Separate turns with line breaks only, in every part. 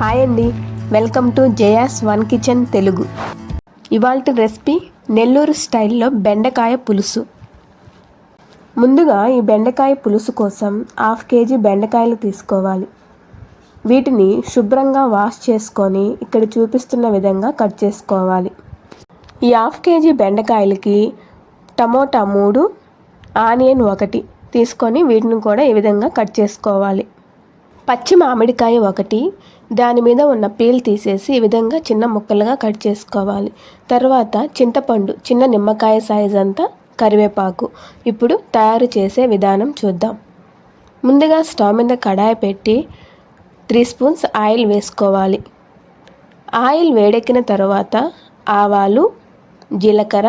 Hi అండి. Welcome to Jaya's one kitchen Telugu. ఇవాళ recipe Nellore స్టైల్లో బెండకాయ పులుసు. ముందుగా ఈ బెండకాయ పులుసు కోసం హాఫ్ కేజీ బెండకాయలు తీసుకోవాలి. వీటిని శుభ్రంగా వాష్ చేసుకొని ఇక్కడ చూపిస్తున్న విధంగా కట్ చేసుకోవాలి. ఈ హాఫ్ కేజీ బెండకాయలకి టమోటా మూడు ఆనియన్ ఒకటి తీసుకొని వీటిని కూడా ఈ విధంగా కట్ చేసుకోవాలి. పచ్చి మామిడికాయ ఒకటి దాని మీద ఉన్న పీల్ తీసేసి ఈ విధంగా చిన్న ముక్కలుగా కట్ చేసుకోవాలి. తర్వాత చింతపండు చిన్న నిమ్మకాయ సైజ్ అంతా కరివేపాకు ఇప్పుడు తయారు చేసే విధానం చూద్దాం. ముందుగా స్టవ్ మీద కడాయి పెట్టి త్రీ స్పూన్స్ ఆయిల్ వేసుకోవాలి. ఆయిల్ వేడెక్కిన తర్వాత ఆవాలు జీలకర్ర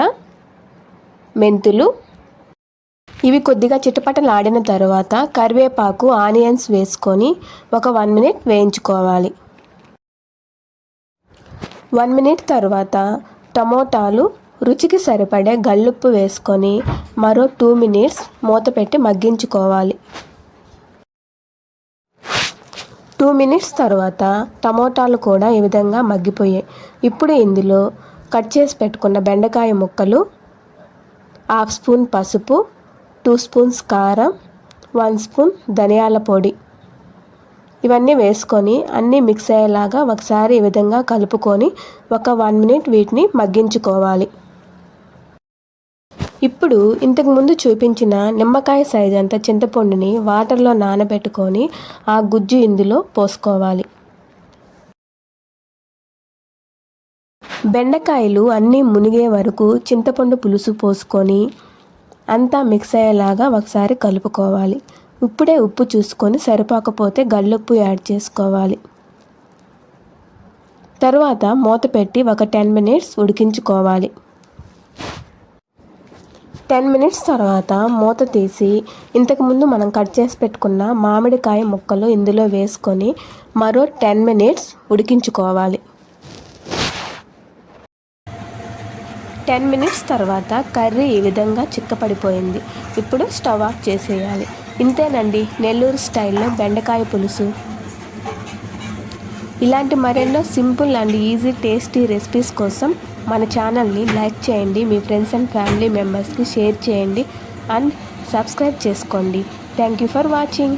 మెంతులు ఇవి కొద్దిగా చిటపటలాడిన తర్వాత కరివేపాకు ఆనియన్స్ వేసుకొని ఒక వన్ మినిట్ వేయించుకోవాలి. వన్ మినిట్ తర్వాత టమోటాలు రుచికి సరిపడే గల్లుప్పు వేసుకొని మరో టూ మినిట్స్ మూత పెట్టి మగ్గించుకోవాలి. టూ మినిట్స్ తర్వాత టమోటాలు కూడా ఈ విధంగా మగ్గిపోయాయి. ఇప్పుడు ఇందులో కట్ చేసి పెట్టుకున్న బెండకాయ ముక్కలు హాఫ్ స్పూన్ పసుపు టూ స్పూన్స్ కారం వన్ స్పూన్ ధనియాల పొడి. ఇవన్నీ వేసుకొని అన్నీ మిక్స్ అయ్యేలాగా ఒకసారి ఈ విధంగా కలుపుకొని ఒక వన్ మినిట్ వీటిని మగ్గించుకోవాలి. ఇప్పుడు ఇంతకుముందు చూపించిన నిమ్మకాయ సైజ్ అంత చింతపండుని వాటర్లో నానబెట్టుకొని ఆ గుజ్జు ఇందులో పోసుకోవాలి. బెండకాయలు అన్నీ మునిగే వరకు చింతపండు పులుసు పోసుకొని అంతా మిక్స్ అయ్యేలాగా ఒకసారి కలుపుకోవాలి. ఇప్పుడే ఉప్పు చూసుకొని సరిపోకపోతే గల్లుప్పు యాడ్ చేసుకోవాలి. తర్వాత మూత పెట్టి ఒక టెన్ మినిట్స్ ఉడికించుకోవాలి. టెన్ మినిట్స్ తర్వాత మూత తీసి ఇంతకుముందు మనం కట్ చేసి పెట్టుకున్న మామిడికాయ ముక్కలు ఇందులో వేసుకొని మరో టెన్ మినిట్స్ ఉడికించుకోవాలి. టెన్ మినిట్స్ తర్వాత కర్రీ ఈ విధంగా చిక్కపడిపోయింది. ఇప్పుడు స్టవ్ ఆఫ్ చేసేయాలి. ఇంతేనండి నెల్లూరు స్టైల్లో బెండకాయ పులుసు. ఇలాంటి మరెన్నో simple and easy tasty recipes కోసం మన ఛానల్ని లైక్ చేయండి మీ ఫ్రెండ్స్ అండ్ ఫ్యామిలీ మెంబర్స్కి షేర్ చేయండి అండ్ సబ్స్క్రైబ్ చేసుకోండి. Thank you for watching.